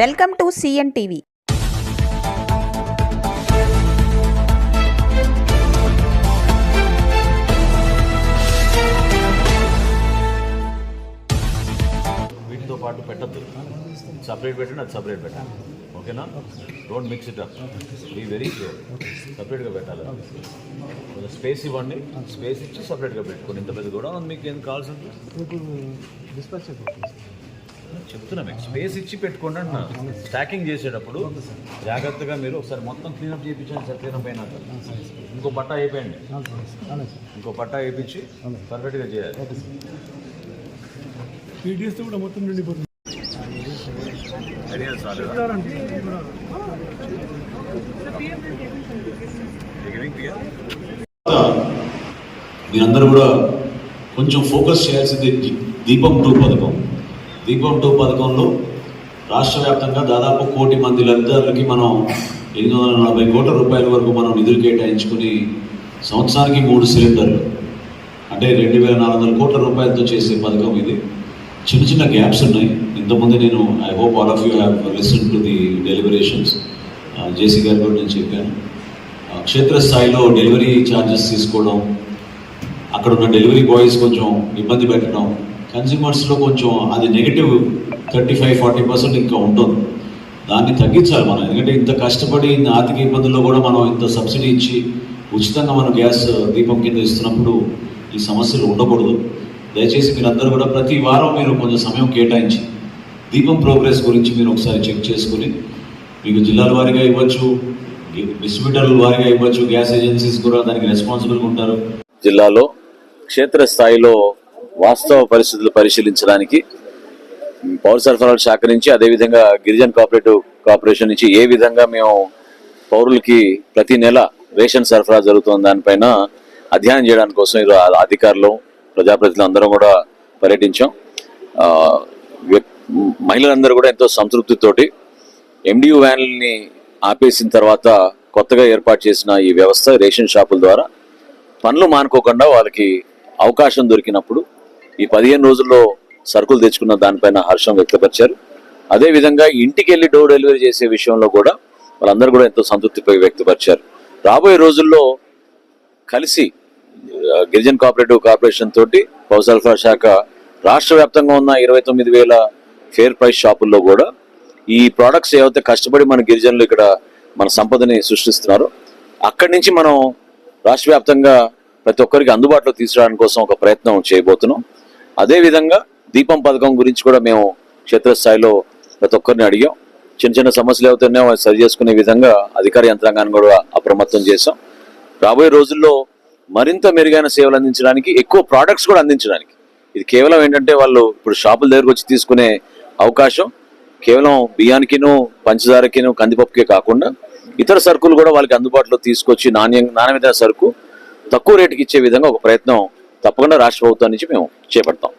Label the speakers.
Speaker 1: Welcome to CN TV
Speaker 2: వీటితో పాటు పెట్టద్దు. సపరేట్ పెట్టండి అది సపరేట్ పెట్టండి. ఓకేనా don't mix it up be very clear సపరేట్గా పెట్టాలి. కొంచెం స్పేస్ ఇవ్వండి. స్పేస్ ఇచ్చి సపరేట్గా పెట్టుకోండి. ఇంత పెద్ద కూడా మీకు ఏం కావాల్సింది? చెప్తున్నా మీకు స్పేస్ ఇచ్చి పెట్టుకోండి అంటున్నా. స్టాకింగ్ చేసేటప్పుడు జాగ్రత్తగా మీరు ఒకసారి మొత్తం క్లీనప్ చేయించండి సార్ క్లీనప్ అయినాక. ఇంకో పట్ట
Speaker 3: సార్
Speaker 2: ఇంకో పట్ట వేయించి పర్ఫెక్ట్గా చేయాలి.
Speaker 3: పీడిఎస్ కూడా మొత్తం నిండిపోతుంది?
Speaker 4: మీరందరూ కూడా కొంచెం ఫోకస్ చేయాల్సింది దీపం టూ పథకం. దీపం టూ పథకంలో రాష్ట్ర వ్యాప్తంగా దాదాపు కోటి మంది లబ్ధిదారులకి మనం ఎనిమిది వందల నలభై కోట్ల రూపాయల వరకు మనం నిధులు కేటాయించుకుని సంవత్సరానికి మూడు సిలిండర్లు అంటే రెండు వేల నాలుగు వందల కోట్ల రూపాయలతో చేసే పథకం ఇది. చిన్న చిన్న గ్యాప్స్ ఉన్నాయి. ఇంతకుముందు నేను I hope all of you have listen to the deliberations JC గారి కూడా నేను చెప్పాను. క్షేత్రస్థాయిలో డెలివరీ ఛార్జెస్ తీసుకోవడం అక్కడ ఉన్న డెలివరీ బాయ్స్ కొంచెం ఇబ్బంది పెట్టడం కన్జ్యూమర్స్లో కొంచెం అది negative thirty five forty percent ఇంకా ఉంటుంది. దాన్ని తగ్గించాలి మనం. ఎందుకంటే ఇంత కష్టపడి ఇంత ఆర్థిక ఇబ్బందుల్లో కూడా మనం ఇంత సబ్సిడీ ఇచ్చి ఉచితంగా మనం గ్యాస్ దీపం కింద ఇస్తున్నప్పుడు ఈ సమస్యలు ఉండకూడదు. దయచేసి మీరందరూ కూడా ప్రతి వారం మీరు కొంచెం సమయం కేటాయించి దీపం ప్రోగ్రెస్ గురించి మీరు ఒకసారి చెక్ చేసుకుని మీకు జిల్లాల వారీగా ఇవ్వచ్చు డిస్ట్రిబ్యూటర్ల వారీగా ఇవ్వచ్చు గ్యాస్ ఏజెన్సీస్ కూడా దానికి రెస్పాన్సిబుల్గా ఉంటారు.
Speaker 2: జిల్లాలో క్షేత్రస్థాయిలో వాస్తవ పరిస్థితులు పరిశీలించడానికి పౌర సరఫరాల శాఖ నుంచి అదేవిధంగా గిరిజన కోఆపరేటివ్ కార్పొరేషన్ నుంచి ఏ విధంగా మేము పౌరులకి ప్రతి నెల రేషన్ సరఫరా జరుగుతున్న దానిపైన అధ్యయనం చేయడానికి కోసం ఈరోజు అధికారులు ప్రజాప్రతినిధులు అందరం కూడా పర్యటించాం. మహిళలందరూ కూడా ఎంతో సంతృప్తితోటి ఎండియు వ్యాన్లని ఆపేసిన తర్వాత కొత్తగా ఏర్పాటు చేసిన ఈ వ్యవస్థ రేషన్ షాపుల ద్వారా పనులు మానుకోకుండా వాళ్ళకి అవకాశం దొరికినప్పుడు ఈ పదిహేను రోజుల్లో సరుకులు తెచ్చుకున్న దానిపైన హర్షం వ్యక్తపరిచారు. అదేవిధంగా ఇంటికి వెళ్ళి డోర్ డెలివరీ చేసే విషయంలో కూడా వాళ్ళందరూ కూడా ఎంతో సంతృప్తి వ్యక్తపరిచారు. రాబోయే రోజుల్లో కలిసి ఆ, గిరిజన కోఆపరేటివ్ కార్పొరేషన్ తోటి పౌర శాఖ రాష్ట్ర వ్యాప్తంగా ఉన్న ఇరవై తొమ్మిది వేల ఫేర్ ప్రైస్ షాపుల్లో కూడా ఈ ప్రోడక్ట్స్ ఏవైతే కష్టపడి మన గిరిజనులు ఇక్కడ మన సంపదని సృష్టిస్తున్నారో అక్కడి నుంచి మనం రాష్ట్ర వ్యాప్తంగా ప్రతి ఒక్కరికి అందుబాటులో తీసుకురావడం కోసం ఒక ప్రయత్నం చేయబోతున్నాం. అదేవిధంగా దీపం పథకం గురించి కూడా మేము క్షేత్రస్థాయిలో ప్రతి ఒక్కరిని అడిగాం. చిన్న చిన్న సమస్యలు అవుతున్నాయో సరి చేసుకునే విధంగా అధికార యంత్రాంగాన్ని కూడా అప్రమత్తం చేశాం. రాబోయే రోజుల్లో మరింత మెరుగైన సేవలు అందించడానికి ఎక్కువ ప్రోడక్ట్స్ కూడా అందించడానికి. ఇది కేవలం ఏంటంటే వాళ్ళు ఇప్పుడు షాపుల దగ్గరకు వచ్చి తీసుకునే అవకాశం. కేవలం బియ్యానికిను పంచదారకిను కందిపప్పుకే కాకుండా ఇతర సరుకులు కూడా వాళ్ళకి అందుబాటులో తీసుకొచ్చి నాణ్య నాణ్యమైన సరుకు తక్కువ రేటుకి ఇచ్చే విధంగా ఒక ప్రయత్నం తప్పకుండా రాష్ట్ర ప్రభుత్వం నుంచి మేము చేపడతాం.